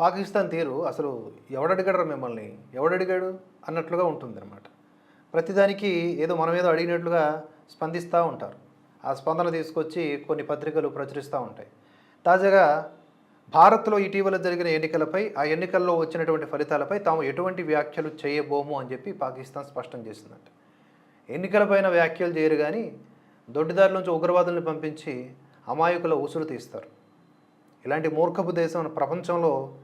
పాకిస్తాన్ తీరు అసలు ఎవడడిగాడు మిమ్మల్ని? ఎవడడిగాడు? అన్నట్లుగా ఉంటుంది అనమాట ప్రతిదానికి ఏదో మనం ఏదో అడిగినట్లుగా స్పందిస్తూ ఉంటారు. ఆ స్పందన తీసుకొచ్చి కొన్ని పత్రికలు ప్రచురిస్తూ ఉంటాయి. తాజాగా భారత్లో ఇటీవల జరిగిన ఎన్నికలపై ఆ ఎన్నికల్లో వచ్చినటువంటి ఫలితాలపై తాము ఎటువంటి వ్యాఖ్యలు చేయబోము అని చెప్పి పాకిస్తాన్ స్పష్టం చేసిందంట. ఎన్నికలపైన వ్యాఖ్యలు చేయరు కానీ దొడ్డిదారి నుంచి ఉగ్రవాదుల్ని పంపించి అమాయకుల ఉసురు తీస్తారు. ఇలాంటి మూర్ఖపు దేశం ప్రపంచంలో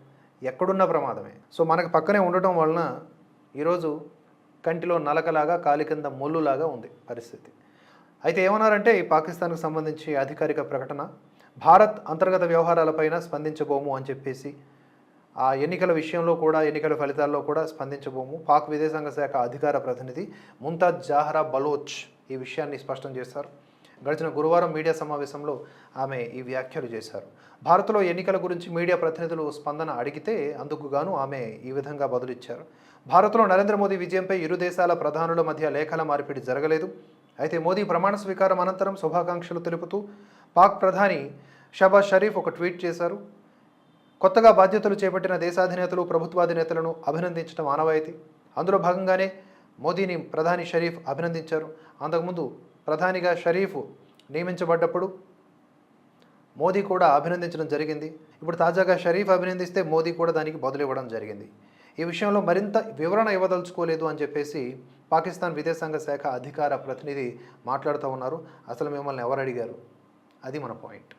ఎక్కడున్న ప్రమాదమే. సో మనకు పక్కనే ఉండటం వలన ఈరోజు కంటిలో నలకలాగా కాలి కింద ముళ్ళులాగా ఉంది పరిస్థితి. అయితే ఏమన్నారంటే ఈ పాకిస్తాన్కు సంబంధించి అధికారిక ప్రకటన భారత్ అంతర్గత వ్యవహారాలపైన స్పందించబోము అని చెప్పేసి ఆ ఎన్నికల విషయంలో కూడా ఎన్నికల ఫలితాల్లో కూడా స్పందించబోము. పాక్ విదేశాంగ శాఖ అధికార ప్రతినిధి ముంతాజ్ జాహరా బలోచ్ ఈ విషయాన్ని స్పష్టం చేశారు. గడిచిన గురువారం మీడియా సమావేశంలో ఆమె ఈ వ్యాఖ్యలు చేశారు. భారత్లో ఎన్నికల గురించి మీడియా ప్రతినిధులు స్పందన అడిగితే అందుకు గాను ఆమె ఈ విధంగా బదులిచ్చారు. భారత్లో నరేంద్ర మోదీ విజయంపై ఇరు దేశాల ప్రధానుల మధ్య లేఖల మార్పిడి జరగలేదు. అయితే మోదీ ప్రమాణ స్వీకారం అనంతరం శుభాకాంక్షలు తెలుపుతూ పాక్ ప్రధాని షబాజ్ షరీఫ్ ఒక ట్వీట్ చేశారు. కొత్తగా బాధ్యతలు చేపట్టిన దేశాధినేతలు ప్రభుత్వాధినేతలను అభినందించడం ఆనవాయితీ. అందులో భాగంగానే మోదీని ప్రధాని షరీఫ్ అభినందించారు. అంతకుముందు ప్రధానిగా షరీఫ్ నియమించబడ్డప్పుడు మోదీ కూడా అభినందించడం జరిగింది. ఇప్పుడు తాజాగా షరీఫ్ అభినందిస్తే మోదీ కూడా దానికి బదులు ఇవ్వడం జరిగింది. ఈ విషయంలో మరింత వివరణ ఇవ్వదలుచుకోలేదు అని చెప్పేసి పాకిస్తాన్ విదేశాంగ శాఖ అధికార ప్రతినిధి మాట్లాడుతూ ఉన్నారు. అసలు మిమ్మల్ని ఎవరు అడిగారు? అది మన పాయింట్.